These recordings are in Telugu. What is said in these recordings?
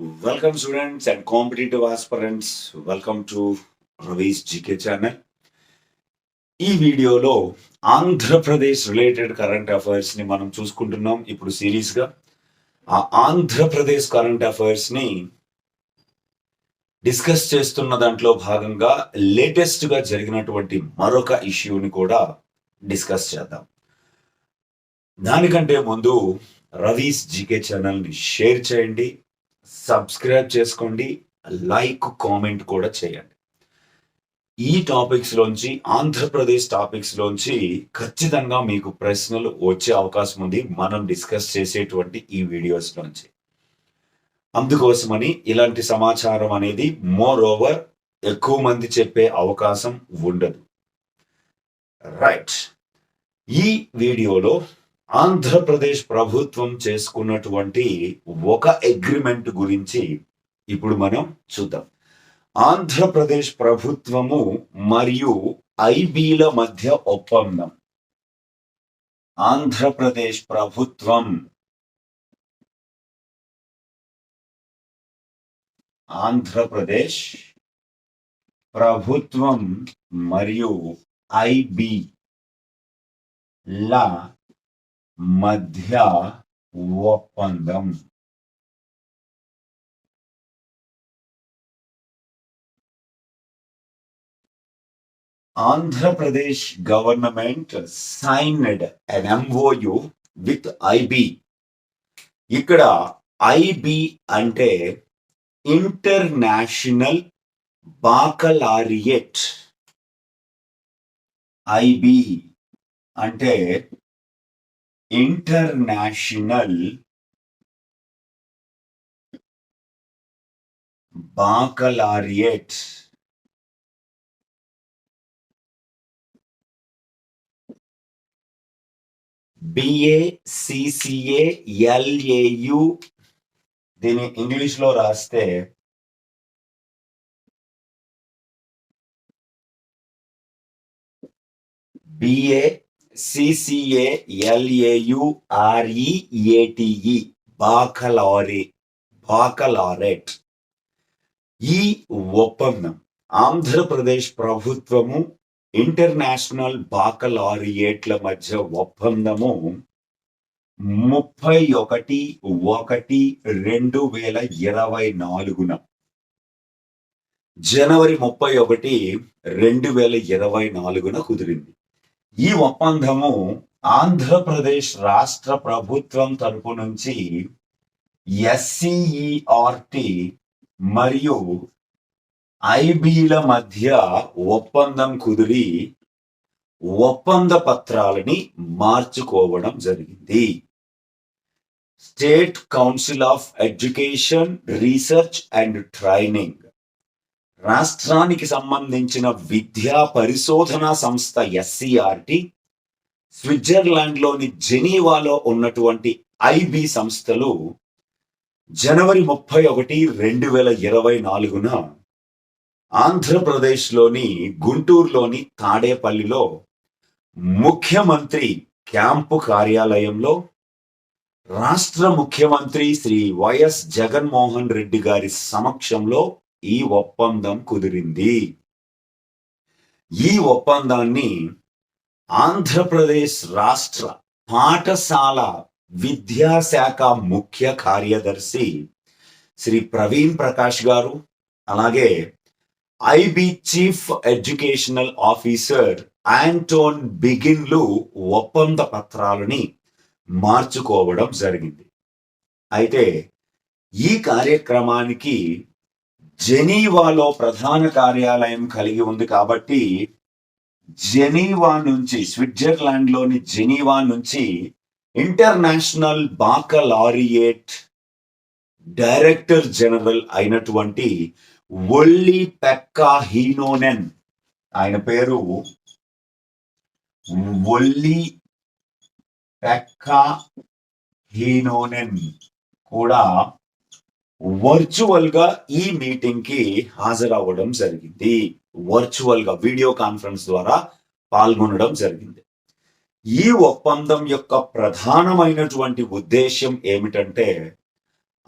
Welcome, students and competitive aspirants. Welcome to Ravi's GK channel ఈ వీడియోలో ఆంధ్రప్రదేశ్ రిలేటెడ్ కరెంట్ అఫైర్స్ని మనం చూసుకుంటున్నాం ఇప్పుడు సిరీస్గా ఆ ఆంధ్రప్రదేశ్ కరెంట్ అఫైర్స్ని డిస్కస్ చేస్తున్న దాంట్లో భాగంగా లేటెస్ట్గా జరిగినటువంటి మరొక ఇష్యూని కూడా డిస్కస్ చేద్దాం. దానికంటే ముందు రవీస్ జీకే ఛానల్ని షేర్ చేయండి. సబ్స్క్రైబ్ చేసుకోండి లైక్ కామెంట్ కూడా చేయండి. ఈ టాపిక్స్ లోంచి ఆంధ్రప్రదేశ్ టాపిక్స్ లోంచి ఖచ్చితంగా మీకు ప్రశ్నలు వచ్చే అవకాశం ఉంది. మనం డిస్కస్ చేసేటువంటి ఈ వీడియోస్ నుంచి అందుకోసమని ఇలాంటి సమాచారం అనేది మోర్ ఓవర్ ఎక్కువ మంది చెప్పే అవకాశం ఉండదు. రైట్ ఈ వీడియోలో ఆంధ్రప్రదేశ్ ప్రభుత్వం చేసుకున్నటువంటి ఒక అగ్రిమెంట్ గురించి ఇప్పుడు మనం చూద్దాం. ఆంధ్రప్రదేశ్ ప్రభుత్వము మరియు ఐబీల మధ్య ఒప్పందం. ఆంధ్రప్రదేశ్ ప్రభుత్వం ఆంధ్రప్రదేశ్ ప్రభుత్వం మరియు ఐబి ల మధ్య ఒప్పందం Andhra Pradesh government signed an MOU with IB. ఇక్కడ ఐబి అంటే ఇంటర్నేషనల్ బాకలారియట్. ఐబి అంటే international baccalaureate B A C C A L A U దీని ఇంగ్లీష్లో రాస్తే బిఏ సిసిఏఎల్ఏయుఆర్ఈఏటిఈ ఎల్ఏయు ఆర్ఈఏటిఈ బాకలారి బాకలారెట్ ఈ ఒప్పందం ఆంధ్రప్రదేశ్ ప్రభుత్వము ఇంటర్నేషనల్ బాకలారియేట్ల మధ్య ఒప్పందము ముప్పై ఒకటి ఒకటి రెండు వేల ఇరవై నాలుగున. జనవరి ముప్పై ఒకటి రెండు వేల ఇరవై నాలుగున కుదిరింది. ఈ ఒప్పందము ఆంధ్రప్రదేశ్ రాష్ట్ర ప్రభుత్వం తరపు నుంచి ఎస్సిఈఆర్టి మరియు ఐబీల మధ్య ఒప్పందం కుదిరి ఒప్పంద పత్రాలని మార్చుకోవడం జరిగింది. State council of education research and training రాష్ట్రానికి సంబంధించిన విద్యా పరిశోధన సంస్థ ఎస్సిఆర్టి స్విట్జర్లాండ్లోని జెనీవాలో ఉన్నటువంటి ఐబి సంస్థలు జనవరి ముప్పై ఒకటి రెండు వేల ఇరవై నాలుగున ఆంధ్రప్రదేశ్లోని గుంటూరులోని తాడేపల్లిలో ముఖ్యమంత్రి క్యాంపు కార్యాలయంలో రాష్ట్ర ముఖ్యమంత్రి శ్రీ వైఎస్ జగన్మోహన్ రెడ్డి గారి సమక్షంలో ఈ ఒప్పందం కుదిరింది. ఈ ఒప్పందాన్ని ఆంధ్రప్రదేశ్ రాష్ట్ర పాఠశాల విద్యాశాఖ ముఖ్య కార్యదర్శి శ్రీ ప్రవీణ్ ప్రకాష్ గారు అలాగే IB chief educational officer Anton బిగిన్లు ఒప్పంద పత్రాలని మార్చుకోవడం జరిగింది. అయితే ఈ కార్యక్రమానికి జెనీవాలో ప్రధాన కార్యాలయం కలిగి ఉంది కాబట్టి జెనీవా నుంచి స్విట్జర్లాండ్లోని జెనీవా నుంచి ఇంటర్నేషనల్ బాకలారియేట్ డైరెక్టర్ జనరల్ అయినటువంటి ఒల్లి పెక్కా హీనోనెన్ ఆయన పేరు ఒల్లి పెక్కా హీనోనెన్ కూడా వర్చువల్గా ఈ మీటింగ్కి హాజరవ్వడం జరిగింది. వర్చువల్గా వీడియో కాన్ఫరెన్స్ ద్వారా పాల్గొనడం జరిగింది. ఈ ఒప్పందం యొక్క ప్రధానమైనటువంటి ఉద్దేశ్యం ఏమిటంటే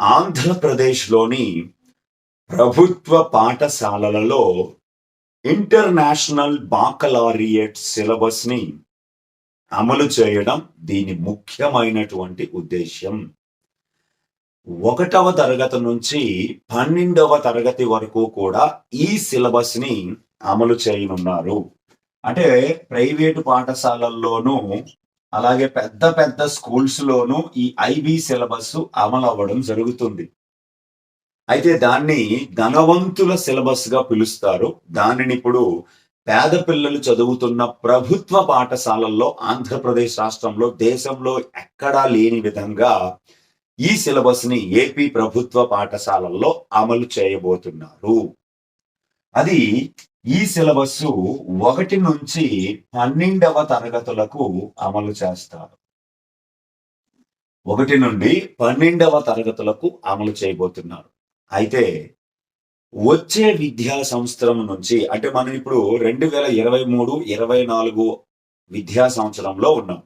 ఆంధ్రప్రదేశ్లోని ప్రభుత్వ పాఠశాలలలో ఇంటర్నేషనల్ బాకలారియట్ సిలబస్ని అమలు చేయడం దీని ముఖ్యమైనటువంటి ఉద్దేశ్యం. ఒకటవ తరగతి నుంచి పన్నెండవ తరగతి వరకు కూడా ఈ సిలబస్ని అమలు చేయనున్నారు. అంటే ప్రైవేటు పాఠశాలల్లోనూ అలాగే పెద్ద పెద్ద స్కూల్స్ లోనూ ఈ ఐబీ సిలబస్ అమలు అవ్వడం జరుగుతుంది. అయితే దాన్ని ధనవంతుల సిలబస్గా పిలుస్తారు. దానిని ఇప్పుడు పేద పిల్లలు చదువుతున్న ప్రభుత్వ పాఠశాలల్లో ఆంధ్రప్రదేశ్ రాష్ట్రంలో దేశంలో ఎక్కడా లేని విధంగా ఈ సిలబస్ని ఏపీ ప్రభుత్వ పాఠశాలల్లో అమలు చేయబోతున్నారు. అది ఈ సిలబస్ ఒకటి నుంచి పన్నెండవ తరగతులకు అమలు చేస్తారు. ఒకటి నుండి పన్నెండవ తరగతులకు అమలు చేయబోతున్నారు. అయితే వచ్చే విద్యా సంవత్సరం నుంచి అంటే మనం ఇప్పుడు రెండు వేల ఇరవై మూడు ఇరవై నాలుగు విద్యా సంవత్సరంలో ఉన్నాం.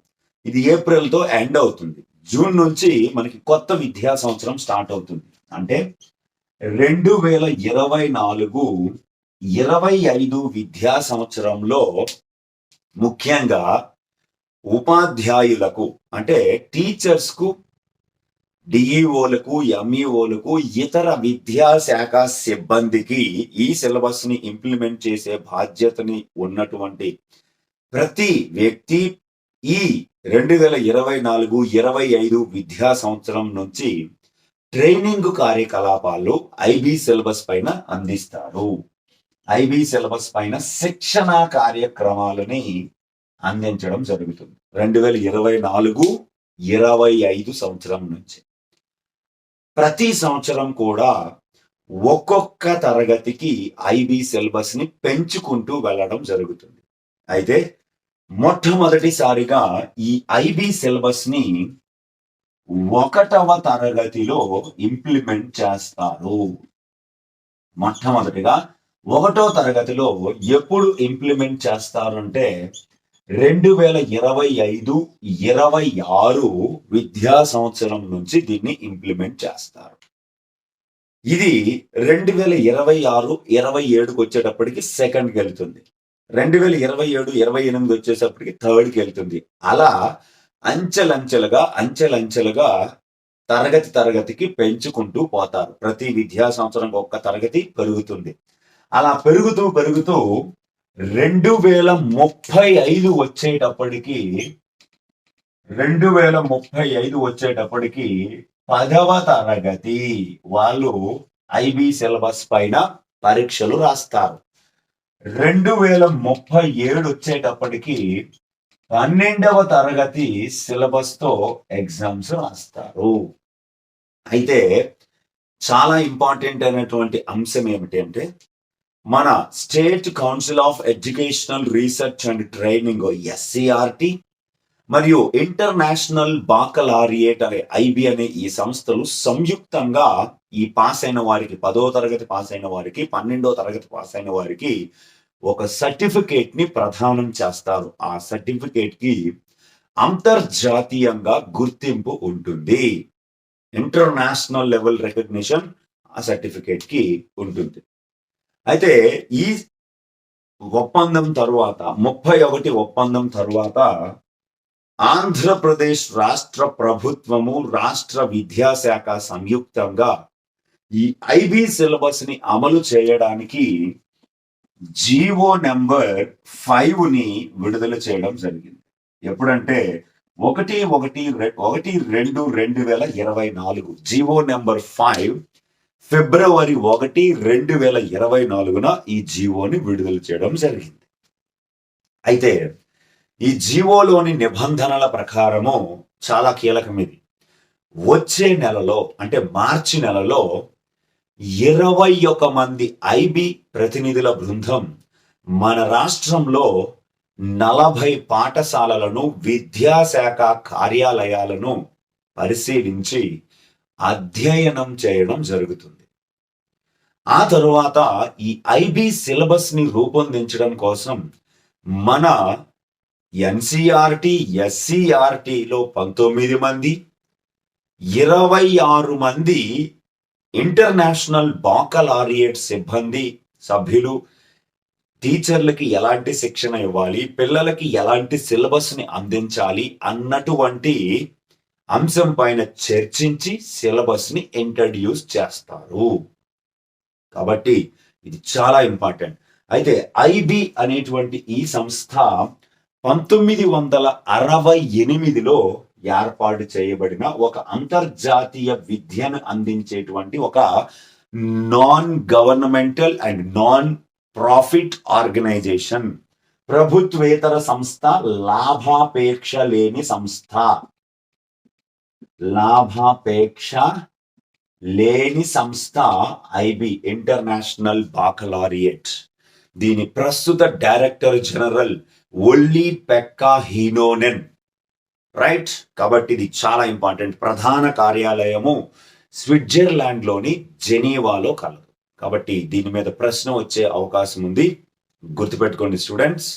ఇది ఏప్రిల్తో ఎండ్ అవుతుంది. జూన్ నుంచి మనకి కొత్త విద్యా సంవత్సరం స్టార్ట్ అవుతుంది. అంటే రెండు వేల ఇరవై నాలుగు ఇరవై ఐదు విద్యా సంవత్సరంలో ముఖ్యంగా ఉపాధ్యాయులకు అంటే టీచర్స్కు డిఈఓలకు ఎంఈఓలకు ఇతర విద్యాశాఖ సిబ్బందికి ఈ సిలబస్ని ఇంప్లిమెంట్ చేసే బాధ్యతని ఉన్నటువంటి ప్రతి వ్యక్తి ఈ రెండు వేల ఇరవై నాలుగు ఇరవై ఐదు విద్యా సంవత్సరం నుంచి ట్రైనింగ్ కార్యకలాపాలు ఐబీ సిలబస్ పైన అందిస్తారు. ఐబీ సిలబస్ పైన శిక్షణ కార్యక్రమాలని అందించడం జరుగుతుంది. రెండు వేల ఇరవై నాలుగు ఇరవై ఐదు సంవత్సరం నుంచి. ప్రతి సంవత్సరం కూడా ఒక్కొక్క తరగతికి ఐబీ సిలబస్ని పెంచుకుంటూ వెళ్ళడం జరుగుతుంది. అయితే మొట్టమొదటిసారిగా ఈ ఐబీ సిలబస్ని ఒకటవ తరగతిలో ఇంప్లిమెంట్ చేస్తారు. మొట్టమొదటిగా ఒకటో తరగతిలో ఎప్పుడు ఇంప్లిమెంట్ చేస్తారు అంటే రెండు వేల ఇరవై ఐదు ఇరవై ఆరు విద్యా సంవత్సరం నుంచి దీన్ని ఇంప్లిమెంట్ చేస్తారు. ఇది రెండు వేల ఇరవై ఆరు ఇరవై ఏడుకి వచ్చేటప్పటికి సెకండ్కి వెళ్తుంది. రెండు వేల ఇరవై ఏడు ఇరవై ఎనిమిది వచ్చేటప్పటికి థర్డ్కి వెళ్తుంది. అలా అంచెలంచెలుగా అంచెలంచెలుగా తరగతి తరగతికి పెంచుకుంటూ పోతారు. ప్రతి విద్యా సంవత్సరం ఒక్క తరగతి పెరుగుతుంది. అలా పెరుగుతూ పెరుగుతూ రెండు వేల ముప్పై ఐదు వచ్చేటప్పటికి రెండు వేల ముప్పై ఐదు వచ్చేటప్పటికి పదవ తరగతి వాళ్ళు ఐబీ సిలబస్ పైన పరీక్షలు రాస్తారు. రెండు వేల ముప్పై ఏడు వచ్చేటప్పటికి పన్నెండవ తరగతి సిలబస్తో ఎగ్జామ్స్ రాస్తారు. అయితే చాలా ఇంపార్టెంట్ అయినటువంటి అంశం ఏమిటి అంటే మన state council of educational research and training SCERT మరియు ఇంటర్నేషనల్ బాకలారియేట్ అనే ఐబి అనే ఈ సంస్థలు సంయుక్తంగా ఈ పాస్ అయిన వారికి పదో తరగతి పాస్ అయిన వారికి పన్నెండో తరగతి పాస్ అయిన వారికి ఒక సర్టిఫికేట్ని ప్రదానం చేస్తారు. ఆ సర్టిఫికేట్కి అంతర్జాతీయంగా గుర్తింపు ఉంటుంది. ఇంటర్నేషనల్ లెవెల్ రికగ్నిషన్ ఆ సర్టిఫికేట్కి ఉంటుంది. అయితే ఈ ఒప్పందం తరువాత ముప్పై ఒకటి ఒప్పందం తరువాత ఆంధ్రప్రదేశ్ రాష్ట్ర ప్రభుత్వము రాష్ట్ర విద్యాశాఖ సంయుక్తంగా ఈ ఐబీ సిలబస్ని అమలు చేయడానికి జీవో నెంబర్ ఫైవ్ని విడుదల చేయడం జరిగింది. ఎప్పుడంటే ఒకటి ఒకటి రె- ఒకటి రెండు రెండు వేల ఇరవై నాలుగు జీవో నెంబర్ ఫైవ్ ఫిబ్రవరి ఒకటి రెండు వేల ఇరవై నాలుగున ఈ జీవోని విడుదల చేయడం జరిగింది. అయితే ఈ జీవోలోని నిబంధనల ప్రకారము చాలా కీలకం ఇది. వచ్చే నెలలో అంటే మార్చి నెలలో ఇరవై ఒక మంది ఐబి ప్రతినిధుల బృందం మన రాష్ట్రంలో నలభై పాఠశాలలను విద్యాశాఖ కార్యాలయాలను పరిశీలించి అధ్యయనం చేయడం జరుగుతుంది. ఆ తరువాత ఈ ఐబి సిలబస్ని రూపొందించడం కోసం మన ఎన్సీఆర్టి ఎస్సిఆర్టిలో పంతొమ్మిది మంది ఇరవై ఆరు మంది ఇంటర్నేషనల్ బాకలారియట్ సిబ్బంది సభ్యులు టీచర్లకి ఎలాంటి శిక్షణ ఇవ్వాలి పిల్లలకి ఎలాంటి సిలబస్ని అందించాలి అన్నటువంటి అంశం పైన చర్చించి సిలబస్ని ఇంట్రడ్యూస్ చేస్తారు. కాబట్టి ఇది చాలా ఇంపార్టెంట్. అయితే ఐబి అనేటువంటి ఈ సంస్థ పంతొమ్మిది వందల అరవై ఎనిమిదిలో ఏర్పాటు చేయబడిన ఒక అంతర్జాతీయ విద్యను అందించేటువంటి ఒక non governmental and non profit organisation ప్రభుత్వేతర సంస్థ లాభాపేక్ష లేని సంస్థ. లాభాపేక్ష లేని సంస్థ ఐబి ఇంటర్నేషనల్ బాకలారియట్ దీని ప్రస్తుత director general Olli Pekka Heinonen right కాబట్టి ఇది చాలా ఇంపార్టెంట్ ప్రధాన కార్యాలయము స్విట్జర్లాండ్లోని జెనీవాలో కలదు కాబట్టి దీని మీద ప్రశ్న వచ్చే అవకాశం ఉంది. గుర్తుపెట్టుకోండి స్టూడెంట్స్